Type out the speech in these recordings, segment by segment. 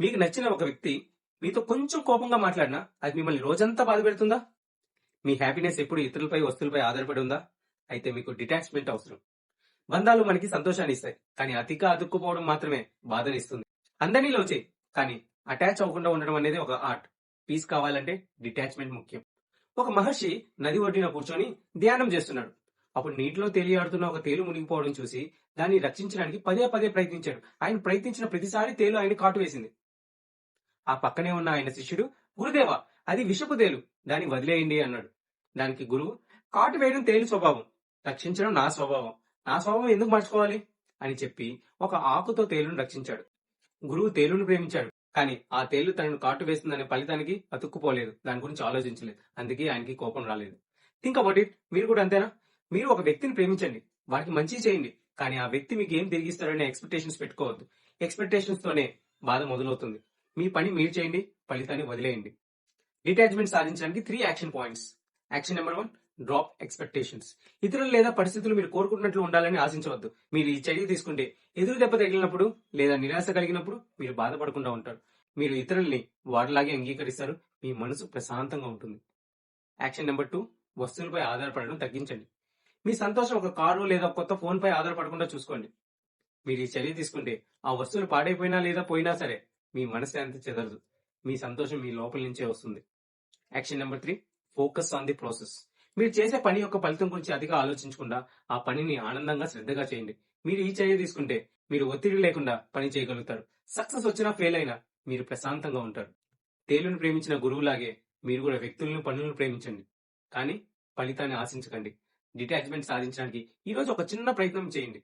మీకు నచ్చిన ఒక వ్యక్తి మీతో కొంచెం కోపంగా మాట్లాడినా అది మిమ్మల్ని రోజంతా బాధ పెడుతుందా? మీ హ్యాపీనెస్ ఎప్పుడు ఇతరులపై వస్తువులపై ఆధారపడి ఉందా? అయితే మీకు డిటాచ్మెంట్ అవసరం. బంధాలు మనకి సంతోషాన్ని ఇస్తాయి కానీ అతిగా అతుక్కుపోవడం మాత్రమే బాధనిస్తుంది అందరినీ లోచే కానీ అటాచ్ అవ్వకుండా ఉండడం అనేది ఒక ఆర్ట్ పీస్ కావాలంటే డిటాచ్మెంట్ ముఖ్యం. ఒక మహర్షి నది ఒడ్డిన కూర్చొని ధ్యానం చేస్తున్నాడు. అప్పుడు నీటిలో తేలియాడుతున్న ఒక తేలు మునిగిపోవడం చూసి దాన్ని రక్షించడానికి పదే పదే ప్రయత్నించాడు. ఆయన ప్రయత్నించిన ప్రతిసారి తేలు ఆయన కాటు వేసింది. ఆ పక్కనే ఉన్న ఆయన శిష్యుడు గురుదేవ అది విషపు తేలు దాన్ని వదిలేయండి అన్నాడు. దానికి గురువు కాటు వేయడం తేలు స్వభావం రక్షించడం నా స్వభావం నా స్వభావం ఎందుకు మర్చుకోవాలి? అని చెప్పి ఒక ఆకుతో తేలును రక్షించాడు. గురువు తేలును ప్రేమించాడు కానీ ఆ తేలు తనను కాటు వేస్తుందనే ఫలితానికి అతుక్కుపోలేదు దాని గురించి ఆలోచించలేదు అందుకే ఆయనకి కోపం రాలేదు. థింక్ అబౌట్ ఇట్ మీరు కూడా అంతేనా? మీరు ఒక వ్యక్తిని ప్రేమించండి వారికి మంచి చేయండి కానీ ఆ వ్యక్తి మీకు ఏం తిరిగిస్తారనే ఎక్స్పెక్టేషన్స్ పెట్టుకోవద్దు. ఎక్స్పెక్టేషన్స్ తోనే బాధ మొదలవుతుంది. మీ పని మీరు చేయండి ఫలితాన్ని వదిలేయండి. డిటాచ్మెంట్ సాధించడానికి three action points action number one drop expectations ఇతరులు లేదా పరిస్థితులు మీరు కోరుకుంటున్నట్లు ఉండాలని ఆశించవద్దు. మీరు ఈ చర్య తీసుకుంటే ఎదురు దెబ్బ తగిలినప్పుడు లేదా నిరాశ కలిగినప్పుడు మీరు బాధపడకుండా ఉంటారు. మీరు ఇతరుల్ని వారిలాగే అంగీకరిస్తారు. మీ మనసు ప్రశాంతంగా ఉంటుంది. యాక్షన్ నెంబర్ టూ వస్తువులపై ఆధారపడడం తగ్గించండి. మీ సంతోషం ఒక కారు లేదా కొత్త ఫోన్ పై ఆధారపడకుండా చూసుకోండి. మీరు ఈ చర్య తీసుకుంటే ఆ వస్తువులు పాడైపోయినా లేదా పోయినా సరే మీ మనశ్శాంతి చెదరదు. మీ సంతోషం మీ లోపల నుంచే వస్తుంది. Action number three focus on the process మీరు చేసే పని యొక్క ఫలితం గురించి అతిగా ఆలోచించకుండా ఆ పనిని ఆనందంగా శ్రద్ధగా చేయండి. మీరు ఈ చర్య తీసుకుంటే మీరు ఒత్తిడి లేకుండా పని చేయగలుగుతారు. సక్సెస్ వచ్చినా ఫెయిల్ అయినా మీరు ప్రశాంతంగా ఉంటారు. తేలును ప్రేమించిన గురువులాగే మీరు కూడా వ్యక్తులను పనులను ప్రేమించండి. కానీ ఫలితాన్ని ఆశించకండి. డిటాచ్మెంట్ సాధించడానికి ఈరోజు ఒక చిన్న ప్రయత్నం చేయండి.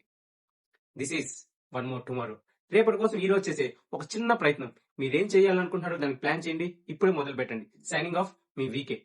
This is one more tomorrow రేపటి కోసం ఈ రోజు చేసే ఒక చిన్న ప్రయత్నం. మీరేం చేయాలనుకుంటున్నారో దానికి ప్లాన్ చేయండి. ఇప్పుడే మొదలు పెట్టండి సైనింగ్ ఆఫ్ మీ వీకే